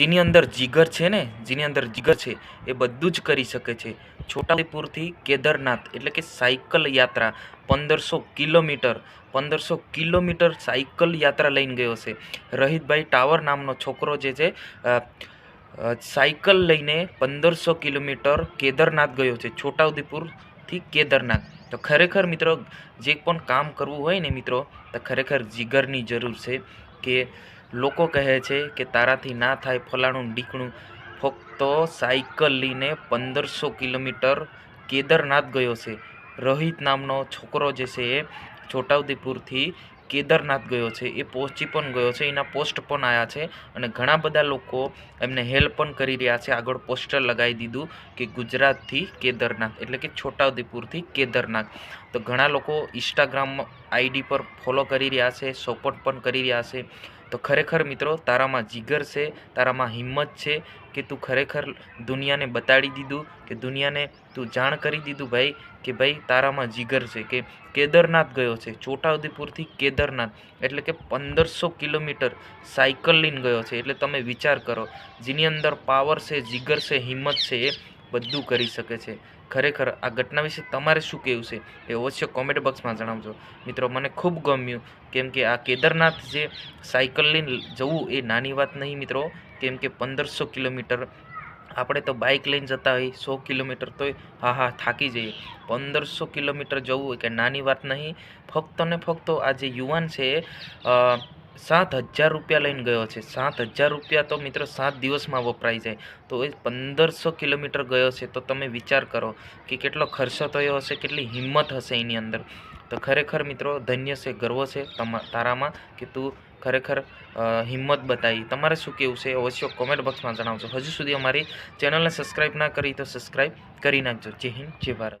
જેની અંદર જીગર છે ને, જેની અંદર જીગર છે, એ બધું જ કરી શકે છે. છોટાઉદેપુરથી કેદારનાથ એટલે કે સાયકલ યાત્રા પંદરસો કિલોમીટર પંદરસો કિલોમીટર સાયકલ યાત્રા લઈને ગયો છે રહિતભાઈ ટાવર નામનો છોકરો જે છે સાયકલ લઈને પંદરસો કિલોમીટર કેદારનાથ ગયો છે, છોટાઉદેપુરથી કેદારનાથ. તો ખરેખર મિત્રો, જે પણ કામ કરવું હોય ને મિત્રો, તો ખરેખર જીગરની જરૂર છે. કે લોકો કહે છે કે તારાથી ના થાય ફલાણું ડીકણું, ફક્ત સાયકલ લઈને પંદરસો કિલોમીટર કેદારનાથ ગયો છે. રોહિત નામનો છોકરો જે છે એ છોટાઉદેપુરથી કેદારનાથ ગયો છે, એ પહોંચી પણ ગયો છે, એના પોસ્ટ પણ આવ્યા છે અને ઘણા બધા લોકો એમને હેલ્પ પણ કરી રહ્યા છે. આગળ પોસ્ટર લગાવી દીધું કે ગુજરાતથી કેદારનાથ, એટલે કે છોટાઉદેપુરથી કેદારનાથ. તો ઘણા લોકો ઇન્સ્ટાગ્રામ આઈડી પર ફોલો કરી રહ્યા છે, સપોર્ટ પણ કરી રહ્યા છે. તો ખરેખર મિત્રો, તારામાં જીગર છે, તારામાં હિંમત છે કે તું ખરેખર દુનિયાને બતાડી દીધું, કે દુનિયાને તું જાણ કરી દીધું ભાઈ, કે ભાઈ તારામાં જીગર છે, કે કેદારનાથ ગયો છે, છોટાઉદેપુરથી કેદારનાથ, એટલે કે પંદરસો કિલોમીટર સાયકલ લઈને ગયો છે, એટલે તમે વિચાર કરો, જેની અંદર પાવર છે, જીગર છે, હિંમત છે, એ બધું કરી શકે છે. ખરેખર આ ઘટના વિશે તમારે શું કહેવું છે એ અવશ્ય કોમેન્ટ બોક્સમાં જણાવજો. મિત્રો, મને ખૂબ ગમ્યું કેમ કે આ કેદારનાથ જે સાયકલ લઈને જવું એ નાની વાત નહીં મિત્રો. કેમ કે પંદરસો કિલોમીટર આપણે તો બાઇક લઈને જતા હોઈએ સો કિલોમીટર તોય હા હા, થાકી જઈએ. પંદરસો કિલોમીટર જવું કે નાની વાત નહીં. ફક્ત ને ફક્ત આ જે યુવાન છે સાત હજાર રૂપિયા લઈને ગયો છે. સાત હજાર રૂપિયા તો મિત્રો સાત દિવસમાં વપરાઈ જાય તો એ પંદરસો કિલોમીટર ગયો છે. તો તમે વિચાર કરો કે કેટલો ખર્ચો થયો હશે, કેટલી હિંમત હશે એની અંદર. તો ખરેખર મિત્રો ધન્ય છે, ગર્વ છે તારામાં કે તું ખરેખર હિંમત બતાવી. તમારે શું કેવું છે અવશ્ય કોમેન્ટ બોક્સમાં જણાવજો. હજુ સુધી અમારી ચેનલને સબસ્ક્રાઈબ ના કરી તો સબસ્ક્રાઈબ કરી નાખજો. જય હિન્દ, જય ભારત.